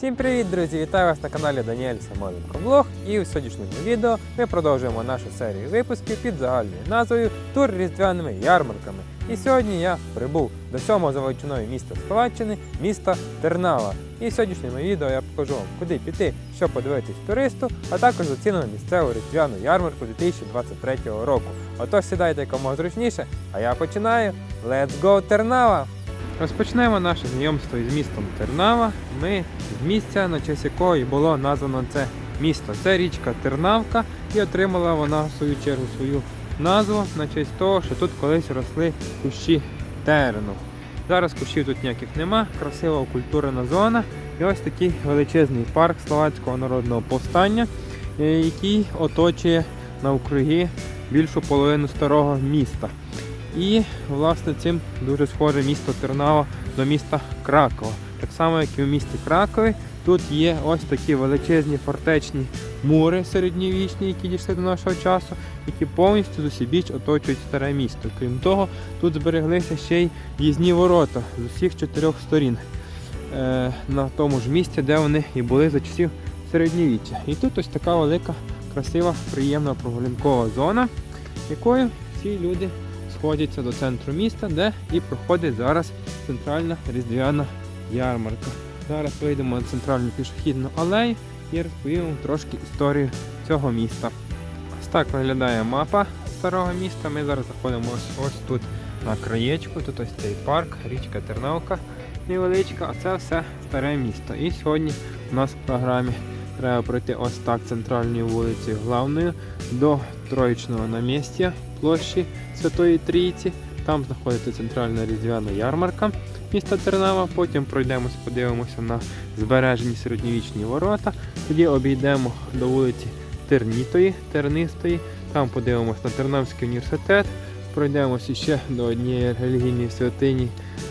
Всім привіт, друзі! Вітаю вас на каналі Даніель Самоленко Влог. І у сьогоднішньому відео ми продовжуємо нашу серію випусків під загальною назвою Тур різдвяними ярмарками. І сьогодні я прибув до сьомого заводчиної міста Словаччини, міста Тернава. І в сьогоднішньому відео я покажу вам, куди піти, що подивитись туристу, а також оцінимо місцеву різдвяну ярмарку 2023 року. Отож сідайте якомога зручніше, а я починаю. Let's go Тернава! Розпочнемо наше знайомство із містом Тернава. Ми з місця, на честь якого і було названо це місто. Це річка Тернавка, і отримала вона в свою чергу свою назву на честь того, що тут колись росли кущі терену. Зараз кущів тут ніяких нема, красива окультурена зона і ось такий величезний парк Словацького народного повстання, е, який оточує навкруги більшу половину старого міста. І власне цим дуже схоже місто Тернава до міста Кракова. Так само, як і в місті Кракові, тут є ось такі величезні фортечні мури середньовічні, які дійшли до нашого часу, які повністю з усібіч оточують старе місто. Крім того, тут збереглися ще й в'їзні ворота з усіх чотирьох сторін е, на тому ж місці, де вони і були за часів середньовіччя. І тут ось така велика, красива, приємна прогулянкова зона, якою всі люди сходяться до центру міста, де і проходить зараз центральна різдвяна ярмарка. Зараз вийдемо на центральну пішохідну алею і розповім вам трошки історію цього міста. Ось так виглядає мапа старого міста. Ми зараз знаходимося ось, ось тут на краєчку. Тут ось цей парк, річка Тернавка невеличка, а це все старе місто. І сьогодні у нас в програмі треба пройти ось так центральною вулицею главною до Троєчного намістя площі Святої Трійці. Там знаходиться центральна різдвяна ярмарка міста Тернава. Потім пройдемось, подивимося на збережені середньовічні ворота. Тоді обійдемо до вулиці Тернітої, Тернистої. Там подивимось на Тернавський університет. Пройдемося ще до однієї релігійної святині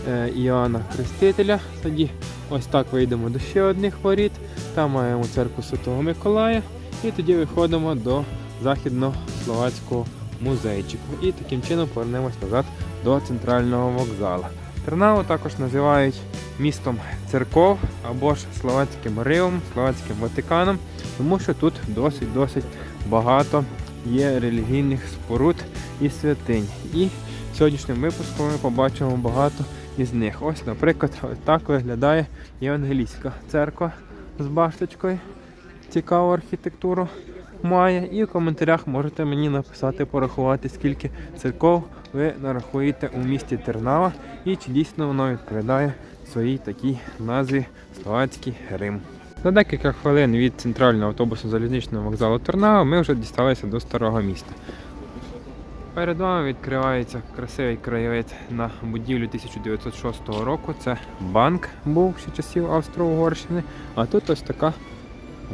е, Іоанна Хрестителя. Тоді ось так вийдемо до ще одних воріт. Там маємо церкву Святого Миколая. І тоді виходимо до західнословацького музейчику. І таким чином повернемось назад до центрального вокзалу. Тернаву також називають містом церков або ж словацьким Римом, словацьким Ватиканом, тому що тут досить-досить багато є релігійних споруд і святинь. І в сьогоднішньому випуску ми побачимо багато із них. Ось, наприклад, ось так виглядає Євангелійська церква з башточкою. Цікаву архітектуру має. І в коментарях можете мені написати, порахувати, скільки церков ви нарахуєте у місті Тернава і чи дійсно воно відповідає своїй такій назві Словацький Рим. За декілька хвилин від центрального автобусу залізничного вокзалу Тернава ми вже дісталися до старого міста. Перед вами відкривається красивий краєвид на будівлю 1906 року. Це банк був ще часів Австро-Угорщини. А тут ось така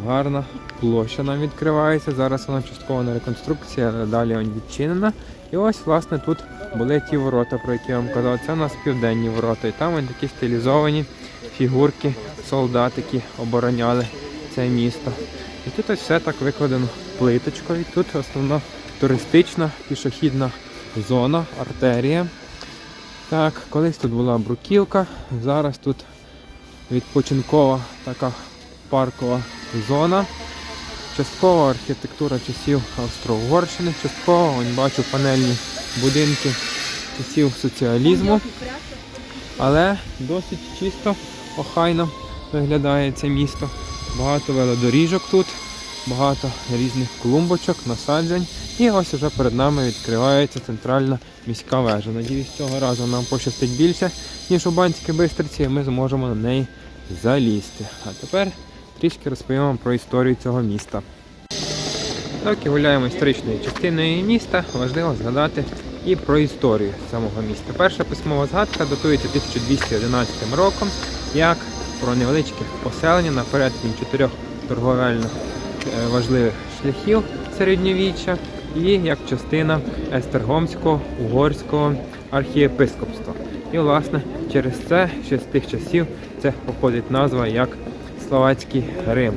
гарна площа нам відкривається. Зараз вона частково на реконструкції, але далі вона відчинена. І ось, власне, тут були ті ворота, про які я вам казав. Це у нас південні ворота. І там вони такі стилізовані фігурки, солдатики обороняли це місто. І тут ось все так викладено плиточкою. Тут основна туристична пішохідна зона, артерія. Так, колись тут була бруківка, зараз тут відпочинкова така паркова зона. Часткова архітектура часів Австро-Угорщини, частково ось бачу панельні будинки часів соціалізму. Але досить чисто, охайно виглядає це місто. Багато велодоріжок тут, багато різних клумбочок, насаджень. І ось уже перед нами відкривається центральна міська вежа. Надіюсь, цього разу нам пощастить більше, ніж у Банській Бистриці, і ми зможемо на неї залізти. А тепер трішки розповім вам про історію цього міста. Доки гуляємо історичною частиною міста, важливо згадати і про історію самого міста. Перша письмова згадка датується 1211 роком, як про невеличке поселення на перетині чотирьох торговельно е, важливих шляхів середньовіччя і як частина Естергомського угорського архієпископства. І, власне, через це ще з тих часів це походить назва як Словацький Рим.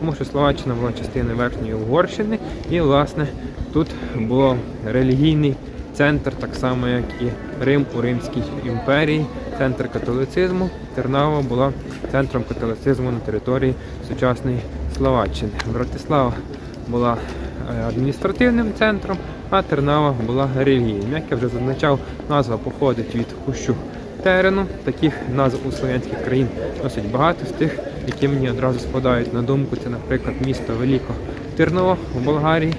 Тому що Словаччина була частиною Верхньої Угорщини, і, власне, тут був релігійний центр, так само як і Рим у Римській імперії, центр католицизму. Тернава була центром католицизму на території сучасної Словаччини. Братислава була е, адміністративним центром, а Тернава була релігійним. Як я вже зазначав, назва походить від кущу терену. Таких назв у слов'янських країн досить багато. З тих, які мені одразу спадають на думку, це, наприклад, місто Велико Терново в Болгарії,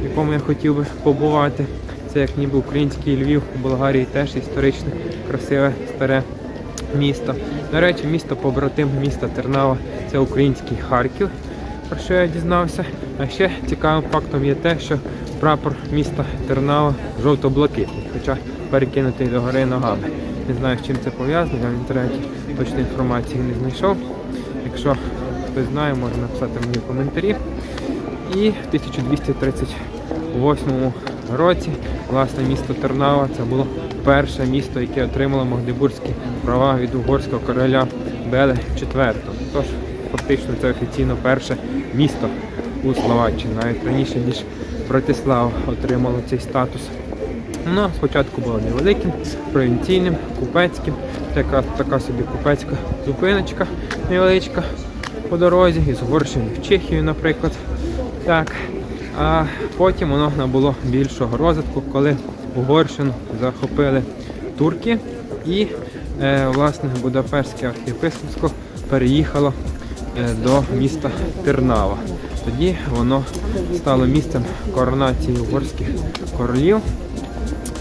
в якому я хотів би побувати. Це як ніби український Львів у Болгарії теж історичне, красиве, старе місто. До речі, місто побратим міста Тернава це український Харків, про що я дізнався. А ще цікавим фактом є те, що прапор міста Тернава жовто-блакитний, хоча перекинутий догори ногами. Не знаю, з чим це пов'язано, я в інтернеті точної інформації не знайшов. Якщо хтось знає, може написати мені в коментарі. І в 1238 році власне місто Тернава це було перше місто, яке отримало магдебурзькі права від угорського короля Беле IV. Тож фактично це офіційно перше місто у Словаччині, навіть раніше ніж Братислава отримало цей статус. Воно спочатку було невеликим, провінційним, купецьким. Це така собі купецька зупиночка невеличка по дорозі із Угорщини в Чехію, наприклад. Так. А потім воно набуло більшого розвитку, коли Угорщину захопили турки і е, власне Будапештське архієпископство переїхало е, до міста Тернава. Тоді воно стало місцем коронації угорських королів,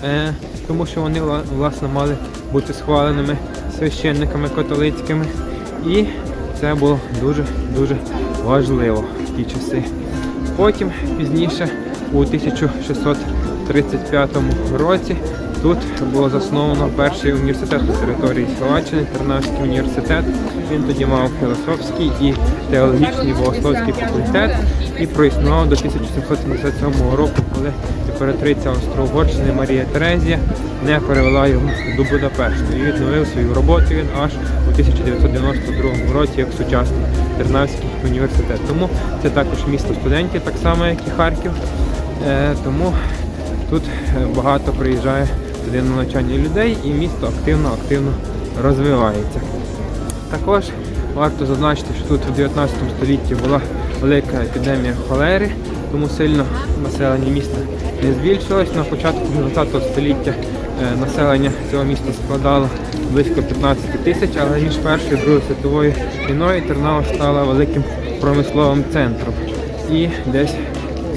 е, тому що вони власне мали бути схваленими священниками католицькими. І це було дуже-дуже важливо в ті часи. Потім пізніше, у 1635 році, тут було засновано перший університет на території Словаччини, Тернавський університет. Він тоді мав філософський і теологічний богословський факультет і проіснував до 1777 року, коли імператриця Австро-Угорщини Марія Терезія не перевела його до Будапешту і відновив свою роботу він аж у 1992 році як сучасний Тернавський університет. Тому це також місто студентів, так само як і Харків. Е, тому тут е, багато приїжджає туди на навчання людей і місто активно-активно розвивається. Також варто зазначити, що тут у 19 столітті була велика епідемія холери, тому сильно населення міста не збільшилось. На початку 20 століття е, населення цього міста складало близько 15 тисяч, але між Першою і Другою світовою війною Тернава стала великим промисловим центром. І десь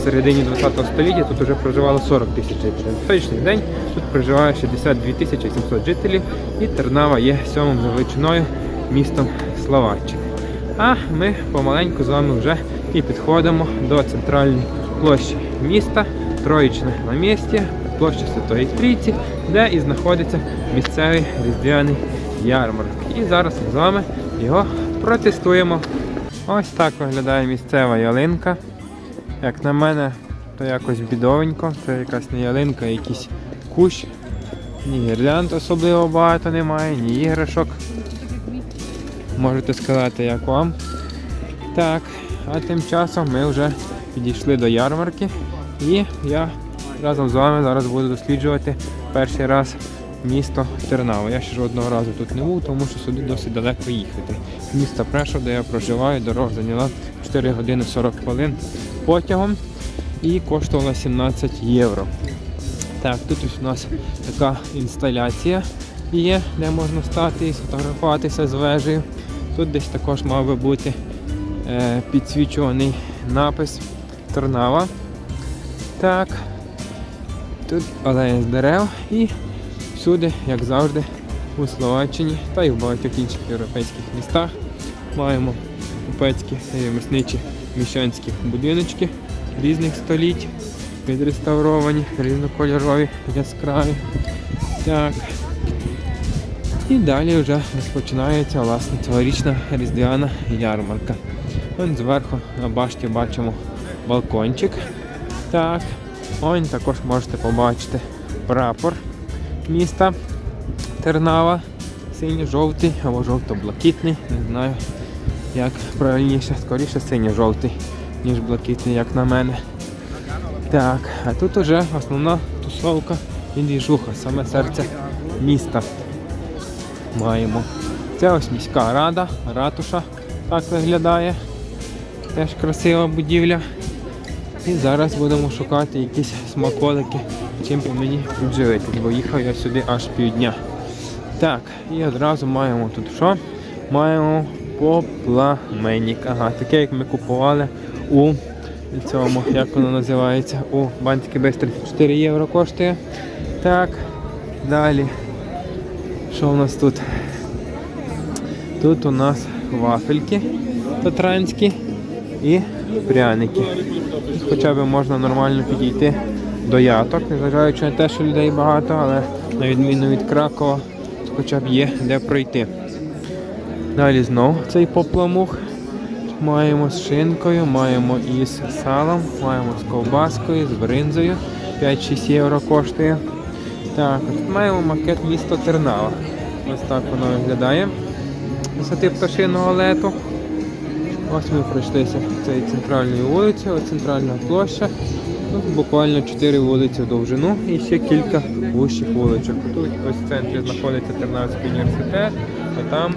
в середині 20 століття тут вже проживало 40 тисяч жителів. На сьогоднішній день тут проживає 62 тисячі 700 жителів і Тернава є сьомим величиною містом Словаччини. А ми помаленьку з вами вже і підходимо до центральної площі міста, Троїчне на місті, площа Святої Трійці, де і знаходиться місцевий різдвяний ярмарок. І зараз ми з вами його протестуємо. Ось так виглядає місцева ялинка. Як на мене, то якось бідовенько. Це якась не ялинка, а якийсь кущ. Ні гірлянд особливо багато немає, ні іграшок. Можете сказати, як вам. Так, а тим часом ми вже підійшли до ярмарки і я разом з вами зараз буду досліджувати перший раз місто Тернава. Я ще жодного разу тут не був, тому що сюди досить далеко їхати. З міста Прешов, де я проживаю, дорога зайняла 4 години 40 хвилин потягом і коштувала 17 євро. Так, тут ось у нас така інсталяція є, де можна стати і сфотографуватися з вежею. Тут десь також мав би бути е, підсвічуваний напис Тернава. Так. Тут алея з дерев і всюди, як завжди, у Словаччині та й в багатьох інших європейських містах маємо купецькі ремісничі міщанські будиночки різних століть, відреставровані, різнокольорові, яскраві. Так. І далі вже розпочинається власне цьогорічна різдвяна ярмарка. Вон зверху на башті бачимо балкончик. Так, он також можете побачити прапор міста Тернава. Синьо-жовтий або жовто-блакитний. Не знаю, як правильніше, скоріше синьо-жовтий, ніж блакитний, як на мене. Так, а тут уже основна тусовка і двіжуха, саме серце міста. маємо. Це ось міська рада, ратуша так виглядає. Теж красива будівля. І зараз будемо шукати якісь смаколики, чим мені підживитись, бо їхав я сюди аж півдня. Так, і одразу маємо тут що? Маємо попламенник. Ага, таке, як ми купували у цьому, як воно називається, у Бантики Бистрі 4 євро коштує. Так, далі. Що у нас тут? Тут у нас вафельки татранські і пряники. Хоча б можна нормально підійти до яток, незважаючи на те, що людей багато, але на відміну від Кракова, хоча б є де пройти. Далі знову цей попламух. Маємо з шинкою, маємо із салом, маємо з ковбаскою, з бринзою. 5-6 євро коштує. Так, маємо макет місто Тернава. Ось так воно виглядає. Висоти пташиного лету. Ось ми пройшлися цією центральною вулицею, ось центральна площа. Тут буквально 4 вулиці в довжину і ще кілька вущих вуличок. Тут ось в центрі знаходиться Тернавський університет, а там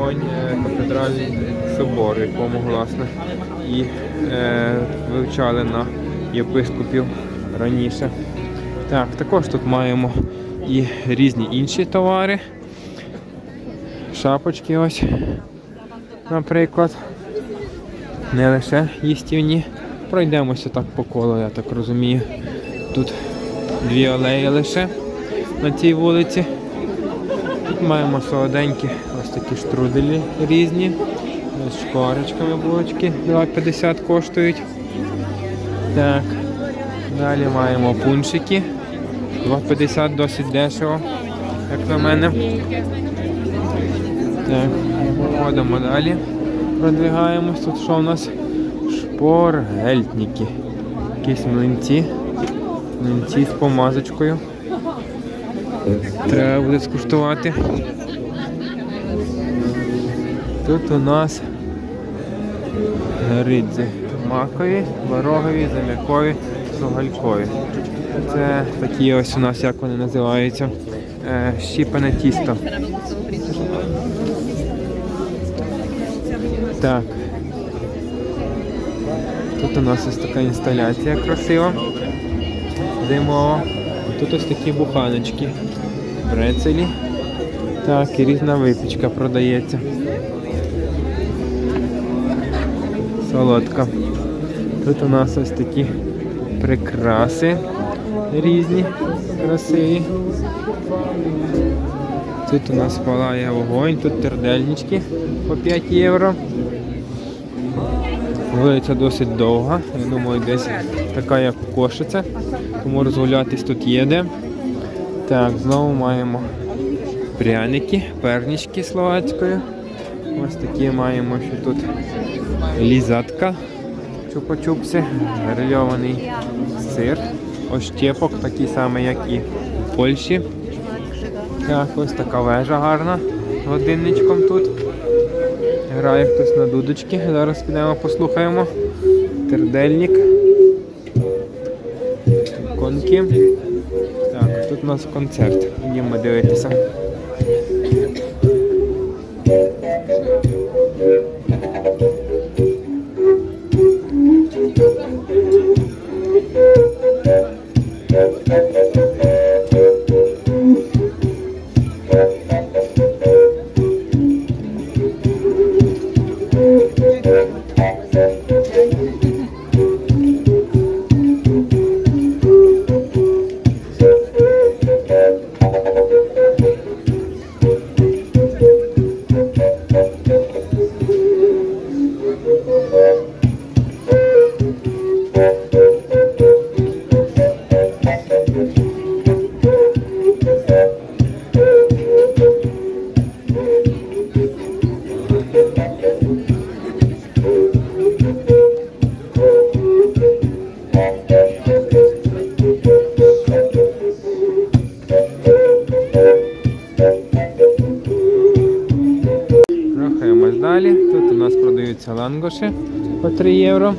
он, е, кафедральний собор, якому власне і е, вивчали на єпископів раніше. Так, також тут маємо і різні інші товари. Шапочки ось, наприклад. Не лише їстівні. Пройдемося так по колу, я так розумію. Тут дві алеї лише на цій вулиці. Тут маємо солоденькі ось такі штруделі різні. З шкварочками булочки 2,50 коштують. Так. Далі маємо пуншики. 2,50 досить дешево, як на мене. Так, ходимо далі. Продвигаємось. Тут що у нас? Шпоргельтники. Якісь млинці. Млинці з помазочкою. Треба буде скуштувати. Тут у нас ридзи. Макові, ворогові, зам'якові, сугалькові. Це такі ось у нас, як вони називаються, е, щіпане тісто. Так. Тут у нас ось така інсталяція красива. Зимова. Тут ось такі буханочки. Брецелі. Так, і різна випічка продається. Солодка. Тут у нас ось такі прикраси різні, красиві. Тут у нас палає вогонь, тут тердельнички по 5 євро. Вулиця досить довга, я думаю, десь така як кошиця, тому розгулятись тут є де. Так, знову маємо пряники, пернички словацькою. Ось такі маємо, що тут лізатка, чупа-чупси, грильований сир, ощепок, такий самий, як і в Польщі. Так, ось така вежа гарна годинничком тут. Грає хтось на дудочки. Зараз підемо послухаємо. Тердельник. Конки. Так, тут у нас концерт. Йдемо дивитися. Євро.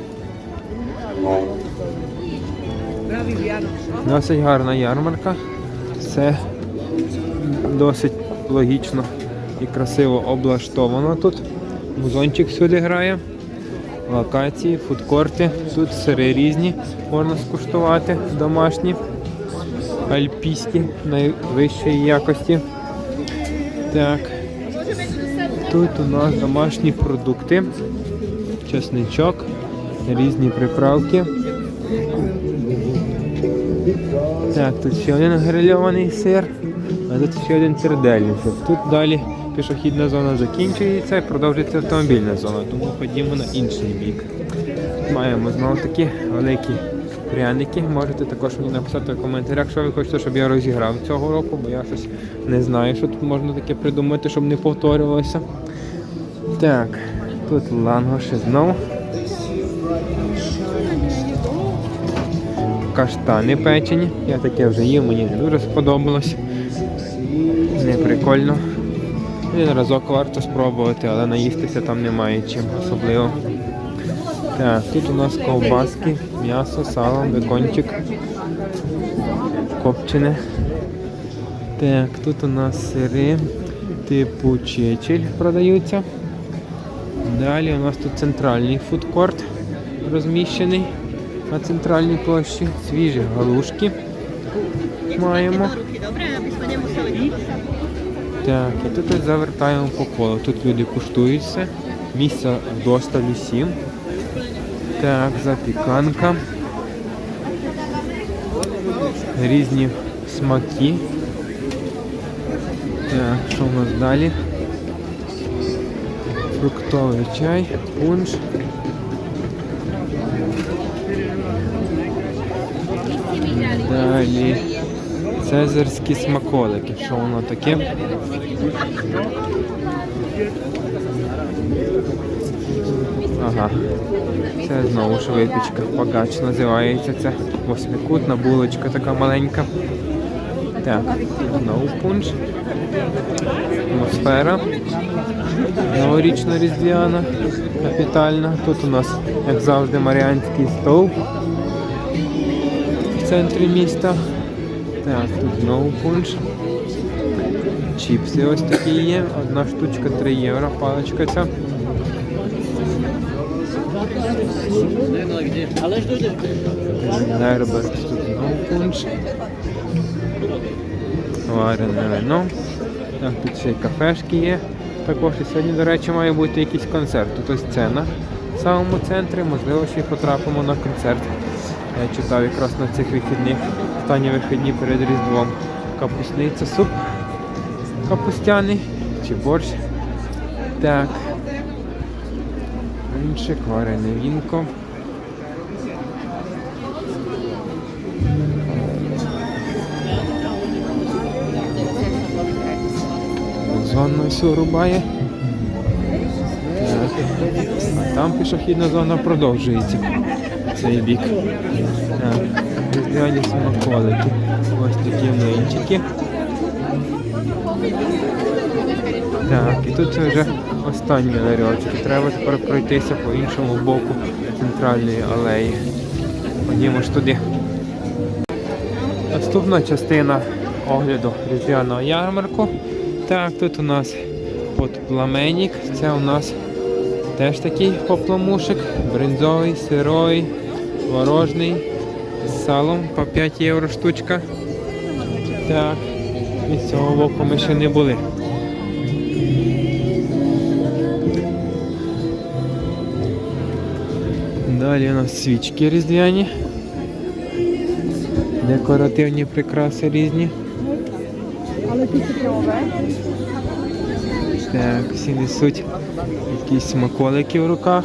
Досить гарна ярмарка. Все досить логічно і красиво облаштовано тут. Музончик сюди грає. Локації, фудкорти. Тут сири різні можна скуштувати, домашні, альпійські, найвищої якості. Так. Тут у нас домашні продукти, чесничок, різні приправки. Так, тут ще один грильований сир, а тут ще один тердельничок. Тут далі пішохідна зона закінчується і продовжується автомобільна зона, тому ходімо на інший бік. Маємо знову такі великі пряники. Можете також мені написати в коментарях, що ви хочете, щоб я розіграв цього року, бо я щось не знаю, що тут можна таке придумати, щоб не повторювалося. Так, тут лангоші знову. Каштани печені. Я таке вже їв, мені не дуже сподобалось. Не прикольно. Один разок варто спробувати, але наїстися там немає чим особливо. Так, тут у нас ковбаски, м'ясо, сало, бекончик, копчене. Так, тут у нас сири типу чечель продаються. Далі у нас тут центральний фудкорт розміщений на центральній площі. Свіжі галушки маємо. Так, і тут завертаємо по колу. Тут люди куштують все. Місця вдосталь усім. Так, запіканка. Різні смаки. Так, що у нас далі? Фруктовий чай, пунш. Далі цезарські смаколики. Що воно таке? Ага. Це знову ж випічка. Погач називається це. Восьмикутна булочка така маленька. Так, знову пунш. Атмосфера. Новорічно-різдвяна. Капітальна. Тут у нас, як завжди, Маріанський стовп центрі міста. Так, тут знову пунш. Чіпси ось такі є. Одна штучка 3 євро, паличка ця. Нерберт тут знову пунш. Варене вино. Так, тут ще й кафешки є. Також і сьогодні, до речі, має бути якийсь концерт. Тут ось сцена в самому центрі, можливо, ще й потрапимо на концерт. Я читав якраз на цих вихідних, останні вихідні перед Різдвом. Капусниця, суп капустяний чи борщ. Так. Інше варене вінко. Зона все рубає. Так. А там пішохідна зона продовжується. Цей бік. Так. Різдвяні смаколики. Ось такі млинчики. Так, і тут вже останні ларьочки. Треба тепер пройтися по іншому боку центральної алеї. Ходімо ж туди. Наступна частина огляду різдвяного ярмарку. Так, тут у нас подпламенник. Це у нас теж такий попламушек. Бринзовий, сирой, творожний, з салом по 5 євро штучка. Так, від цього боку ми ще не були. Далі у нас свічки різдвяні. Декоративні прикраси різні. Cyfrowe. Так, всі несуть якісь смаколики в руках.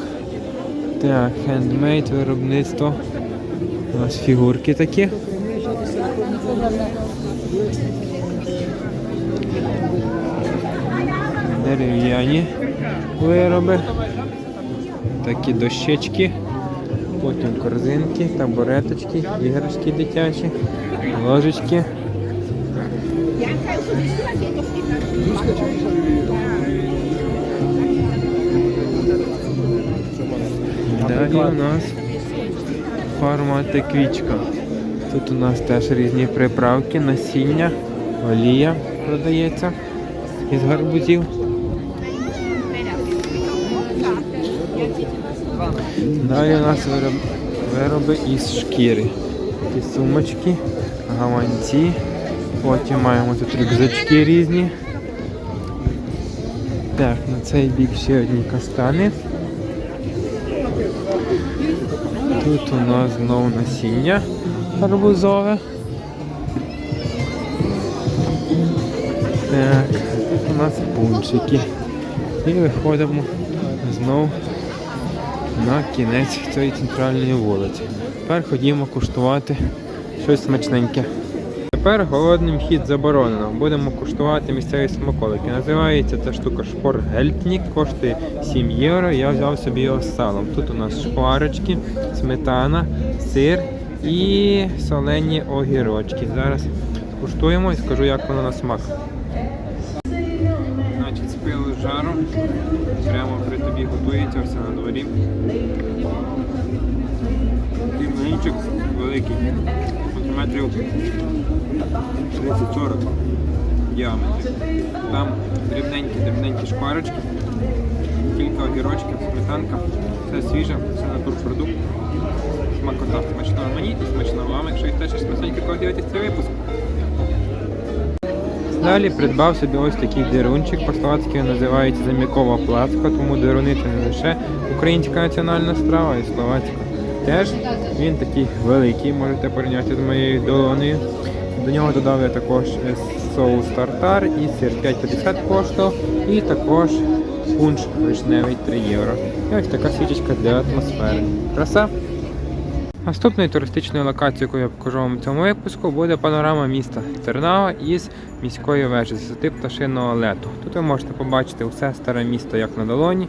Так, хендмейд, виробництво. У нас фігурки такі. Дерев'яні вироби. Такі дощечки. Потім корзинки, табуреточки, іграшки дитячі, ложечки. і у нас фарма теквічка. Тут у нас теж різні приправки, насіння, олія продається із гарбузів. Далі у нас вироби із шкіри. Такі сумочки, гаманці. Потім маємо тут рюкзачки різні. Так, на цей бік ще одні каштани. Тут у нас знову насіння гарбузове. Так, тут у нас пунчики. І виходимо знову на кінець цієї центральної вулиці. Тепер ходімо куштувати щось смачненьке. Тепер голодним хід заборонено. Будемо куштувати місцеві смаколики. Називається ця штука шпоргельтнік, коштує 7 євро. Я взяв собі його з салом. Тут у нас шкварочки, сметана, сир і солені огірочки. Зараз куштуємо і скажу, як воно на смак. Значить, спили жару. Прямо при тобі готується все на дворі. Такий великий, сантиметрів 30-40 в діаметрі. Там дрібненькі, дрібненькі шкварочки, кілька огірочків, сметанка. Все свіже, все натурпродукт. Смакота смачного мені і вам, якщо і теж смачненько подивитись цей випуск. Далі придбав собі ось такий дирунчик. По-словацьки називається замікова плацка, тому дируни це не лише українська національна страва, й словацька. Теж він такий великий, можете порівняти з моєю долонею. До нього додав я також соус тартар і сир 5,50 коштував, і також пунш вишневий 3 євро. І ось така свічечка для атмосфери. Краса! Наступною туристичною локацією, яку я покажу вам в цьому випуску, буде панорама міста Тернава із міської вежі з висоти пташиного лету. Тут ви можете побачити усе старе місто як на долоні.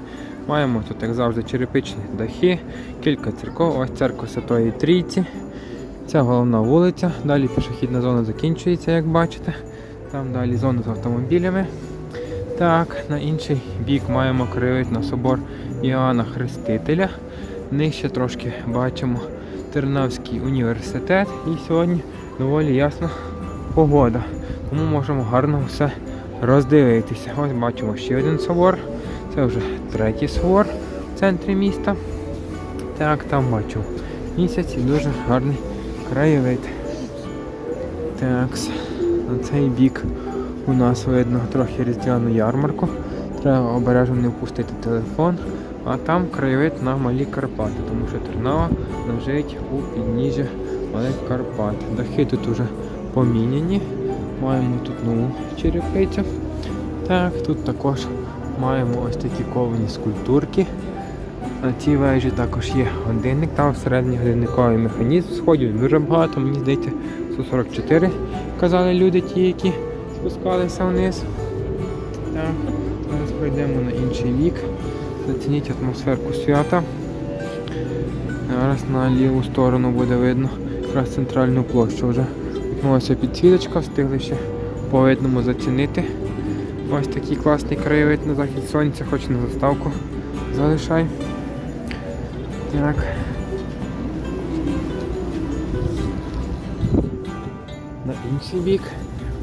Маємо тут, як завжди, черепичні дахи, кілька церков, ось церква Святої Трійці. Це головна вулиця. Далі пішохідна зона закінчується, як бачите. Там далі зона з автомобілями. Так, на інший бік маємо краєвид на собор Іоанна Хрестителя. Нижче трошки бачимо Тернавський університет. І сьогодні доволі ясна погода. Тому можемо гарно все роздивитися. Ось бачимо ще один собор. Це вже третій собор в центрі міста. Так, там бачу місяць і дуже гарний краєвид. Так, на цей бік у нас видно трохи різдвяну ярмарку. Треба обережно не впустити телефон. А там краєвид на Малі Карпати, тому що Тернава лежить у підніжжя Малих Карпат. Дахи тут уже поміняні. Маємо тут нову черепицю. Так, тут також маємо ось такі ковані скульптурки. На цій вежі також є годинник, там всередині годинниковий механізм. Сходів дуже багато, мені здається, 144 казали люди ті, які спускалися вниз. Так, зараз пройдемо на інший бік. Зацініть атмосферку свята. Зараз на ліву сторону буде видно якраз центральну площу вже. Ось підсвіточка, встигли ще по видному зацінити. Ось такий класний краєвид на захід сонця, хоч на заставку залишай. Так. На інший бік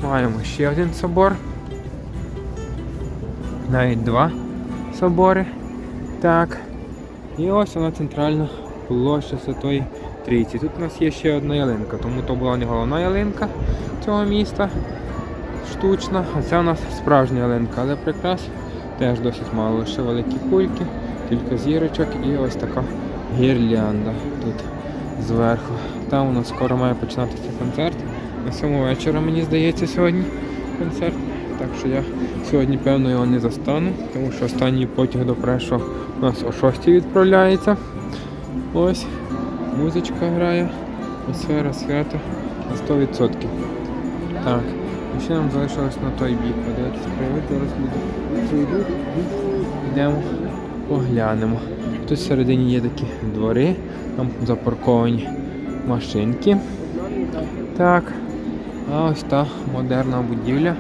маємо ще один собор. Навіть два собори. Так. І ось вона центральна площа Святої Трійці. Тут у нас є ще одна ялинка, тому то була не головна ялинка цього міста. Штучна, а це у нас справжня ялинка, але прикрас теж досить мало. Лише великі кульки, кілька зірочок і ось така гірлянда тут зверху. Там у нас скоро має починатися концерт. На сьому вечора, мені здається, сьогодні концерт. Так що я сьогодні, певно, його не застану, тому що останній потяг до Прешо у нас о 6 відправляється. Ось, музичка грає, атмосфера свята на 100%. Так, і ще нам залишилось на той бік. Подивитися привид, зараз люди йдемо, поглянемо. Тут всередині є такі двори, там запарковані машинки. Так, а ось та модерна будівля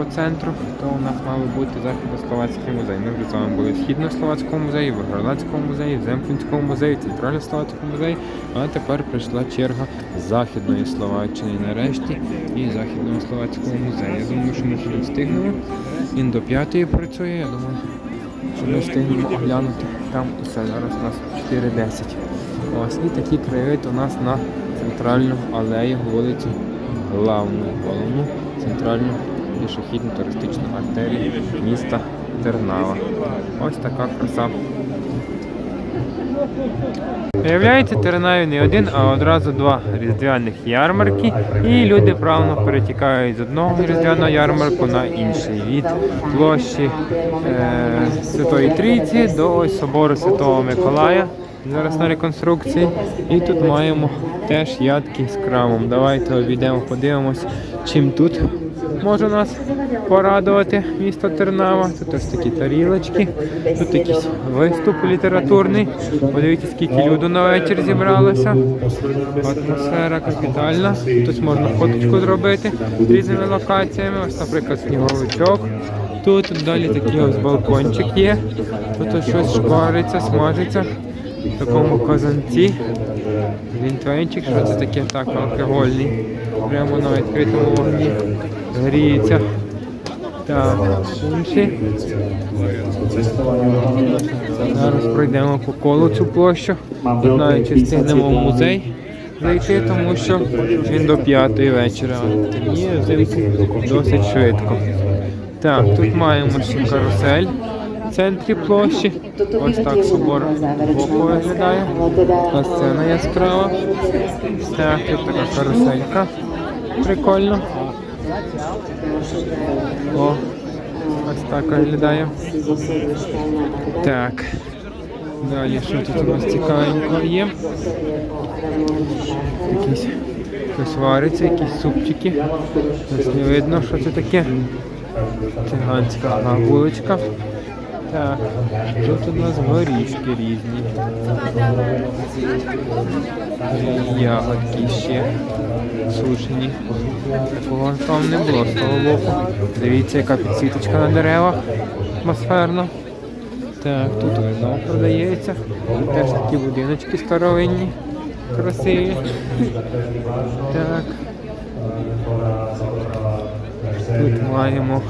по центру, то у нас мав бути західнословацький музей. Ми вже з вами були в східнословацькому музеї, в Вигородському музеї, в Земплінському музеї, центральнословацькому музеї. А тепер прийшла черга Західної Словаччини нарешті і Західного Словацького музею. Я думаю, що ми сьогодні встигнемо. Він до п'ятої працює, я думаю, що ми встигнемо оглянути там усе. Зараз у нас 4.10. Ось і такий краєвид у нас на центральну алею вулиці Главну, головну центральну пішохідну туристичну артерію міста Тернава. Ось така краса. Виявляється, Тернаві не один, а одразу два різдвяних ярмарки, і люди правильно перетікають з одного різдвяного ярмарку на інший від площі е, Святої Трійці до ось собору Святого Миколая. Зараз на реконструкції. І тут маємо теж ядки з крамом. Давайте обійдемо, подивимось, чим тут може нас порадувати місто Тернава. Тут ось такі тарілочки, тут якийсь виступ літературний. Подивіться, скільки люду на вечір зібралося. Атмосфера капітальна. Тут можна фоточку зробити різними локаціями. Ось, наприклад, сніговичок. Тут далі такий ось балкончик є. Тут ось щось шквариться, смажиться в такому казанці. Глінтвейнчик, що це таке так алкогольний. Прямо на відкритому вогні гріється. Так, інші. Зараз пройдемо по колу цю площу. Знаю, чи встигнемо в музей зайти, тому що він до п'ятої вечора. Темніє взимку досить швидко. Так, тут маємо ще карусель в центрі площі. Ось так собор боку виглядає. А сцена яскрава. Так, тут така каруселька. Прикольно. О, ось так виглядає. Так. Далі, що тут у нас цікавенько є? Якісь щось вариться, якісь супчики. Ось не видно, що це таке. Циганська ага, вуличка. Так, тут у нас горішки різні. Ягодки ще сушені. Такого там не було з того боку. Дивіться, яка підсвіточка на деревах. Атмосферно. Так, тут вино продається. Теж такі будиночки старовинні, красиві. Так. Тут маємо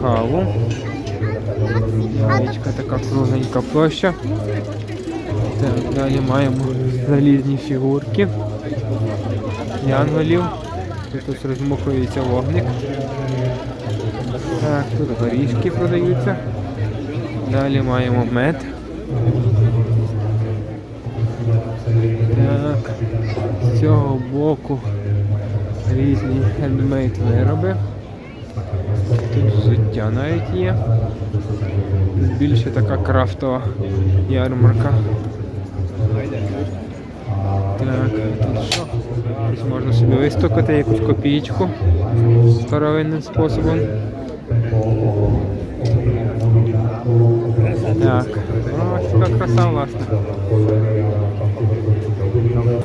каву. Невеличка така кругленька площа. Так, далі маємо залізні фігурки. Янголів. Тут розмухується вогник. Так, тут горішки продаються. Далі маємо мед. Так, з цього боку різні хендмейд вироби. Тут взуття навіть є. Більше така крафтова ярмарка. Так, тут що? Тут можна собі вистукати якусь копійку старовинним способом. Так, ось така краса, власне.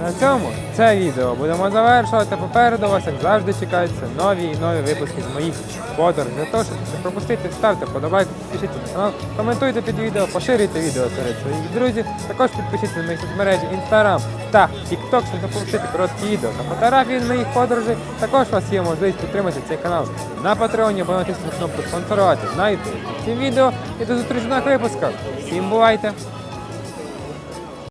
На цьому це відео будемо завершувати. Попереду вас, як завжди, чекаються нові і нові випуски з моїх подорожей. Для того, щоб не пропустити, ставте подобайку, підпишіться на канал, коментуйте під відео, поширюйте відео серед своїх друзів. Також підпишіться на мої соцмережі Instagram та TikTok, щоб не короткі відео та фотографії з моїх подорожей. Також у вас є можливість підтримати цей канал на Патреоні або натиснути кнопку спонсорувати на YouTube. Всім відео і до зустрічі в випусках. Всім бувайте!